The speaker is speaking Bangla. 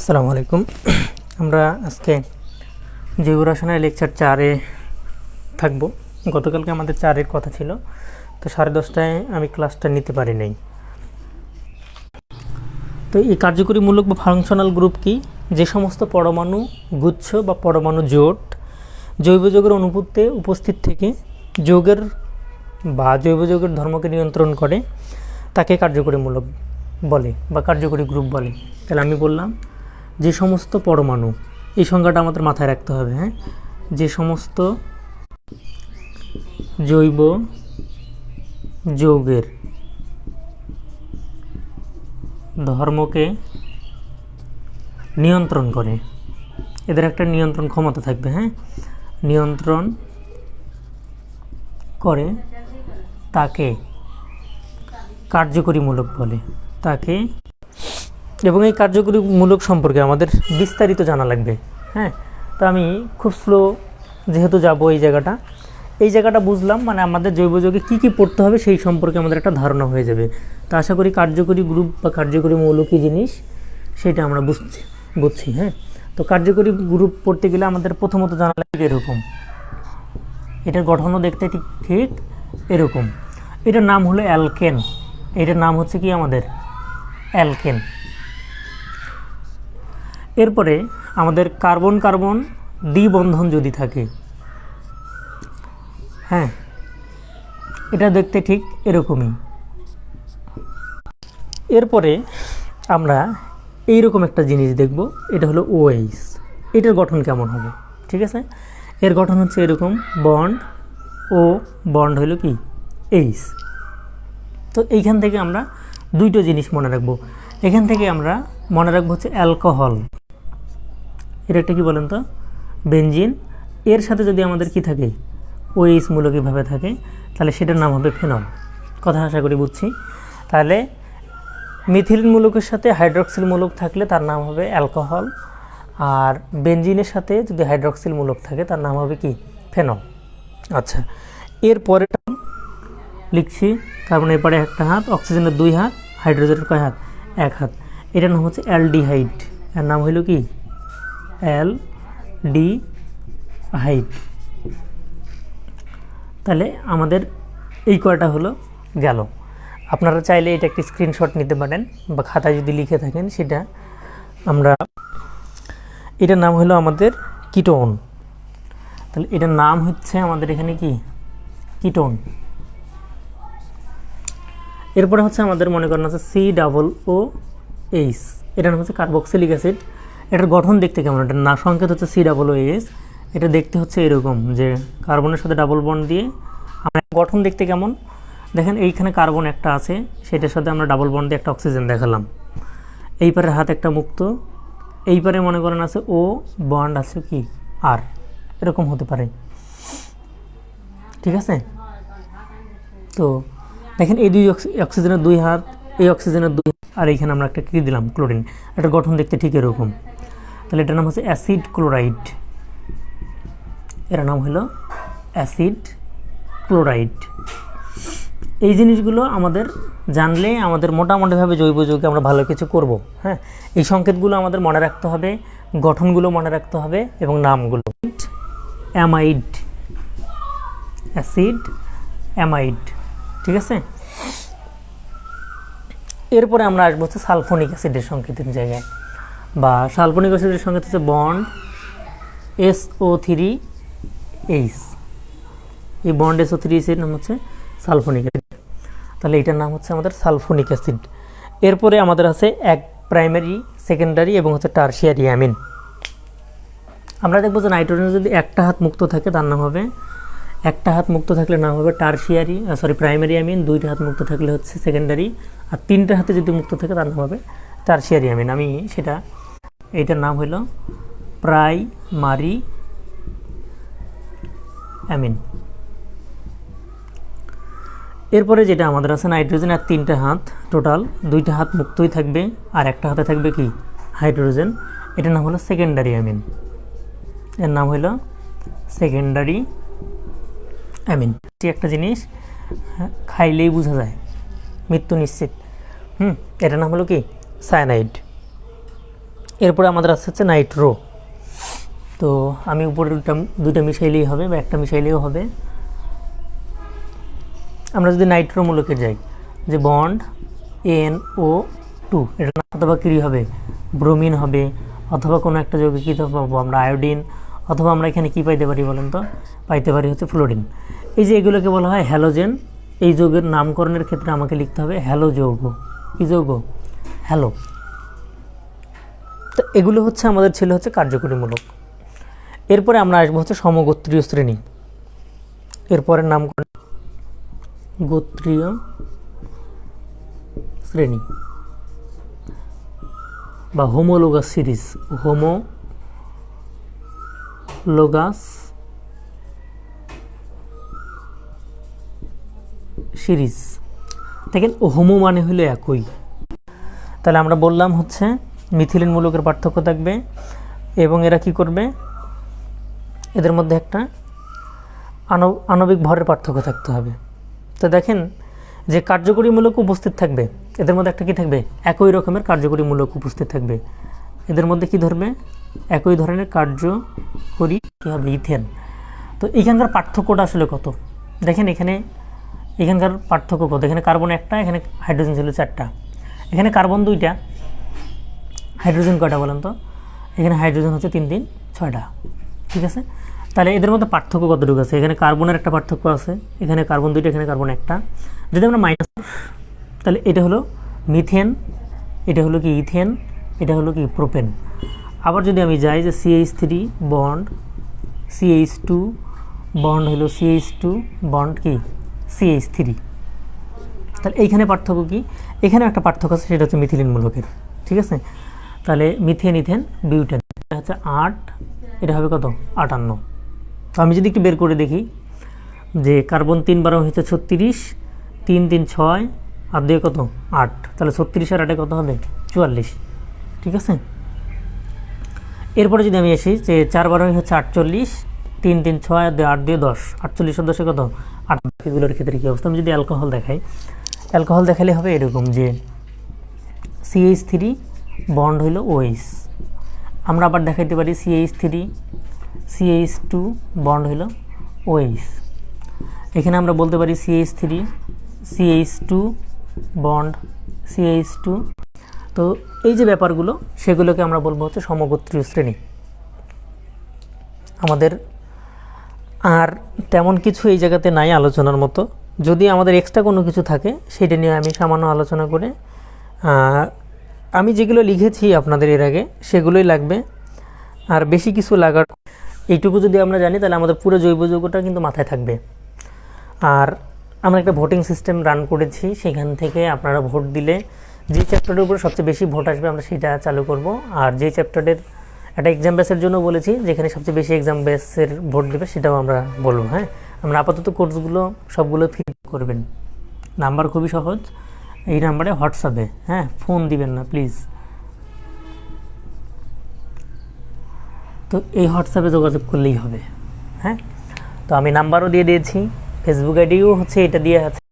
আসসালামু আলাইকুম। আমরা আজকে জৈব রসায়নের লেকচার চারে থাকব। গতকালকে আমাদের চারের কথা ছিল, তো সাড়ে দশটায় আমি ক্লাসটা নিতে পারি নাই। তো এই কার্যকরীমূলক বা ফাংশনাল গ্রুপ কি? যে সমস্ত পরমাণু গুচ্ছ বা পরমাণু জোট জৈব যৌগের অনুপত্তে উপস্থিত থেকে যৌগের বা জৈব যৌগের ধর্মকে নিয়ন্ত্রণ করে, তাকে কার্যকরীমূলক বলে বা কার্যকরী গ্রুপ বলে। তাহলে আমি বললাম যে সমস্ত পরমাণু, এই সংজ্ঞাটা আমাদের মাথায় রাখতে হবে হ্যাঁ? যে সমস্ত জৈব যৌগের ধর্মকে নিয়ন্ত্রণ করে, এদের একটা নিয়ন্ত্রণ ক্ষমতা থাকবে হ্যাঁ? নিয়ন্ত্রণ করে তাকে কার্যকরীমূলক বলে, তাকে এবং এই কার্যকরীমূলক সম্পর্কে আমাদের বিস্তারিত জানা লাগবে। হ্যাঁ? তো আমি খুব স্লো যেহেতু যাব এই জায়গাটা এই জায়গাটা বুঝলাম মানে আমাদের জৈব যৌগে কী কী পড়তে হবে সেই সম্পর্কে আমাদের একটা ধারণা হয়ে যাবে। তো আশা করি কার্যকরী গ্রুপ বা কার্যকরী মৌল কী জিনিস সেটা আমরা বুঝছি বুঝছি হ্যাঁ? তো কার্যকরী গ্রুপ পড়তে গেলে আমাদের প্রথমত জানা লাগবে এরকম। এটার গঠনও দেখতে ঠিক ঠিক এরকম। এটার নাম হলো অ্যালকেন। এটার নাম হচ্ছে কি আমাদের? অ্যালকেন। এরপরে আমাদের কার্বন কার্বন দ্বিবন্ধন যদি থাকে হ্যাঁ এটা দেখতে ঠিক এরকমই। এরপরে আমরা এইরকম একটা জিনিস দেখব, এটা হলো ওএইস এটার গঠন কেমন হবে, ঠিক আছে? এর গঠন হচ্ছে এরকম, বন্ড, ও বন্ড হলো কি? এইস তো এইখান থেকে আমরা দুইটো জিনিস মনে রাখব। এখান থেকে আমরা মনে রাখব হচ্ছে অ্যালকোহল। এর একটা কি বলেন তো? বেনজিন। এর সাথে যদি আমাদের কি থাকে? ওইস মূলকীভাবে থাকে, তাহলে সেটার নাম হবে ফেনল কথা আশা করি বুঝছি। তাহলে মিথিলিন মূলকের সাথে হাইড্রক্সিল মূলক থাকলে তার নাম হবে অ্যালকোহল। আর বেনজিনের সাথে যদি হাইড্রক্সিল মূলক থাকে, তার নাম হবে কি? ফেনল আচ্ছা এর এরপরে লিখছি। কার্বন এরপরে একটা হাত, অক্সিজেনের দুই হাত, হাইড্রোজেনের কয় হাত? এক হাত। এটার নাম হচ্ছে অ্যালডিহাইড। এর নাম হইল কি? অ্যাল ডি হাইড তাহলে আমাদের এই কয়টা হলো গেল। আপনারা চাইলে এটা একটি স্ক্রিনশট নিতে পারেন বা খাতায় যদি লিখে থাকেন সেটা আমরা এটার নাম হলো আমাদের কিটোন। তাহলে এটার নাম হচ্ছে আমাদের এখানে কি? কিটোন। এরপরে হচ্ছে আমাদের মনে করেন হচ্ছে সি ডাবল ও এইচ এটার নাম হচ্ছে কার্বক্সিলিক অ্যাসিড এটার গঠন দেখতে কেমন? এটার না সংকেত হচ্ছে সি ডাবল ও এইচ এটা দেখতে হচ্ছে এরকম যে কার্বনের সাথে ডাবল বন্ড দিয়ে আমরা গঠন দেখতে কেমন? দেখেন এইখানে কার্বন একটা আছে, সেটার সাথে আমরা ডাবল বন্ড দিয়ে একটা অক্সিজেন দেখালাম। এই পারে হাত একটা মুক্ত, এই পারে মনে করেন আছে ও বন্ড আছে কি? আর এরকম হতে পারে। ঠিক আছে? তো দেখেন এই দুই অক্সি- অক্সিজেনের দুই হাত, এই অক্সিজেনের দুই আর এইখানে আমরা একটা কী দিলাম? ক্লোরিন এটার গঠন দেখতে ঠিক এরকম। তাহলে এটার নাম হচ্ছে অ্যাসিড ক্লোরাইড। এর নাম হলো অ্যাসিড ক্লোরাইড। এই জিনিসগুলো আমাদের জানলে আমাদের মোটামুটিভাবে জৈব যৌগে আমরা ভালো কিছু করব হ্যাঁ? এই সংকেতগুলো আমাদের মনে রাখতে হবে, গঠনগুলো মনে রাখতে হবে এবং নামগুলো। অ্যামাইড। অ্যাসিড, অ্যামাইড, ঠিক আছে? এরপরে আমরা আসব হচ্ছে সালফোনিক অ্যাসিডের সংকেতের জায়গায়। বা সালফোনিক অ্যাসিডের সঙ্গে হচ্ছে bond S O three H এই বন্ড এস ও থ্রি এইচের নাম হচ্ছে সালফোনিক অ্যাসিড। তাহলে এটার নাম হচ্ছে আমাদের সালফোনিক অ্যাসিড। এরপরে আমাদের আছে এক প্রাইমারি সেকেন্ডারি এবং হচ্ছে টার্সিয়ারি অ্যামিন আমরা দেখব যে নাইট্রোজেন যদি একটা হাত মুক্ত থাকে, তার নাম হবে, একটা হাত মুক্ত থাকলে নাম হবে টার্সিয়ারি সরি প্রাইমারি অ্যামিন দুইটা হাত মুক্ত থাকলে হচ্ছে সেকেন্ডারি আর তিনটা হাতে যদি মুক্ত থাকে, তার নাম হবে টার্সিয়ারি অ্যামিন আমি সেটা এইটার নাম হলো প্রাইমারি অ্যামিন। এরপরে যেটা আমাদের আছে নাইট্রোজেন আর তিনটা হাত টোটাল দুইটা হাত মুক্তই থাকবে আর একটা হাতে থাকবে কি? হাইড্রোজেন। এটার নাম হলো সেকেন্ডারি অ্যামিন। এর নাম হলো সেকেন্ডারি অ্যামিন। এটি একটা জিনিস হ্যাঁ, খাইলেই বোঝা যায়। মৃত্যু নিশ্চিত। হুম এটার নাম হলো কি? সায়ানাইড। এরপরে আমাদের আসছে হচ্ছে নাইট্রো তো আমি উপরে দুটা দুইটা মিশাইলেই হবে বা একটা মিশাইলেও হবে। আমরা যদি নাইট্রো মূলকে যাই, যে বন্ড এন ও টু এটা অথবা কী হবে? ব্রোমিন হবে, অথবা কোনো একটা যৌগে কী পাবো আমরা আয়োডিন অথবা আমরা এখানে কী পাইতে পারি বলেন তো? পাইতে পারি হচ্ছে ফ্লোরিন এই যে এগুলোকে বলা হয় হ্যালোজেন এই যৌগের নামকরণের ক্ষেত্রে আমাকে লিখতে হবে হ্যালো যৌগ কী যৌগ? হ্যালো তো এগুলো হচ্ছে আমাদের ছিল হচ্ছে কার্যকরীমূলক। এরপরে আমরা আসব হচ্ছে সমগোত্রীয় শ্রেণি। এরপরের নাম গোত্রীয় শ্রেণি। বা হোমোলোগাস সিরিজ। Homologous series. দেখেন, হোমো মানে হলো একই। তাহলে আমরা বললাম হচ্ছে মিথিলিন মূলকের পার্থক্য থাকবে এবং এরা কি করবে? এদের মধ্যে একটা আণব আণবিক ভরের পার্থক্য থাকতে হবে। তো দেখেন, যে কার্যকরী মূলক উপস্থিত থাকবে, এদের মধ্যে একটা কি থাকবে? একই রকমের কার্যকরী মূলক উপস্থিত থাকবে। এদের মধ্যে কি ধরবে? একই ধরনের কার্যকরী কী হবে? ইথেন। তো এখানকার পার্থক্যটা আসলে কত? দেখেন এখানে, এখানকার পার্থক্য কত? এখানে কার্বন একটা, এখানে হাইড্রোজেন ছিল চারটা। এখানে কার্বন দুইটা হাইড্রোজেন কয়টা বলেন তো? এখানে হাইড্রোজেন হচ্ছে তিন তিন ছয়টা, ঠিক আছে? তাহলে এদের মধ্যে পার্থক্য কতটুকু আছে? এখানে কার্বনের একটা পার্থক্য আছে, এখানে কার্বন দুইটা, এখানে কার্বন একটা। যদি আমরা মাইনাস তাহলে এটা হলো মিথেন এটা হলো কি ইথেন এটা হলো কি প্রোপেন আবার যদি আমি যাই যে CH three bond CH two bond হলো সিএইচ টু বন্ড কি? সিএইচ থ্রি তাহলে এইখানে পার্থক্য কি? এখানে একটা পার্থক্য আছে, সেটা হচ্ছে মিথিলিন মূলকের, ঠিক আছে? তাহলে মিথেন, ইথেন, বিউটেন। এটা হচ্ছে আট, এটা হবে কত? আটান্ন। তো আমি যদি একটু বের করে দেখি, যে কার্বন তিন বারো হচ্ছে ছত্রিশ, তিন তিন ছয়, আর দুই কত? আট। তাহলে ছত্রিশ আর আটে কত হবে? চুয়াল্লিশ। ঠিক আছে? এরপরে যদি আমি আসি, যে চার বারো হচ্ছে আটচল্লিশ, তিন তিন ছয়, আর দুই আট, দিয়ে দশ। আটচল্লিশ দশে কত? আট এগুলোর ক্ষেত্রে কী অবস্থা? আমি যদি অ্যালকোহল দেখাই অ্যালকোহল দেখালে হবে এরকম যে সিএইচ থ্রি বন্ড হইল ওএইচ আমরা আবার দেখাইতে পারি CH three CH two bond হইল ওএইচ এখানে আমরা বলতে পারি CH three CH two bond CH two তো এই যে ব্যাপারগুলো, সেগুলোকে আমরা বলব হচ্ছে সমগোত্রীয় শ্রেণি। আমাদের আর তেমন কিছু এই জায়গাতে নাই আলোচনার মতো। যদি আমাদের এক্সট্রা কোনো কিছু থাকে, সেটা নিয়ে আমি সামান্য আলোচনা করে আমি যেগুলো লিখেছি আপনাদের এর আগে, সেগুলোই লাগবে। আর বেশি কিছু লাগার এইটুকু যদি আমরা জানি, তাহলে আমাদের পুরো জৈব যৌগটা কিন্তু মাথায় থাকবে। আর আমরা একটা ভোটিং সিস্টেম রান করেছি, সেখান থেকে আপনারা ভোট দিলে যে চ্যাপ্টারের উপরে সবচেয়ে বেশি ভোট আসবে, আমরা সেটা চালু করব। আর যে চ্যাপ্টারের একটা এক্সাম বেসের জন্য বলেছি, যেখানে সবচেয়ে বেশি এক্সাম বেসের ভোট দেবে, সেটাও আমরা বলব হ্যাঁ? আমরা আপাতত কোর্সগুলো সবগুলো ফিল করবেন। নাম্বার খুবই সহজ। এই নাম্বারে হোয়াটসঅ্যাপে হ্যাঁ ফোন দিবেন না প্লিজ তো এই হোয়াটসঅ্যাপে যোগাযোগ করলেই হবে হ্যাঁ? তো আমি নাম্বারও দিয়ে দিয়েছি ফেসবুক আইডিও হচ্ছে এটা দিয়ে আছে।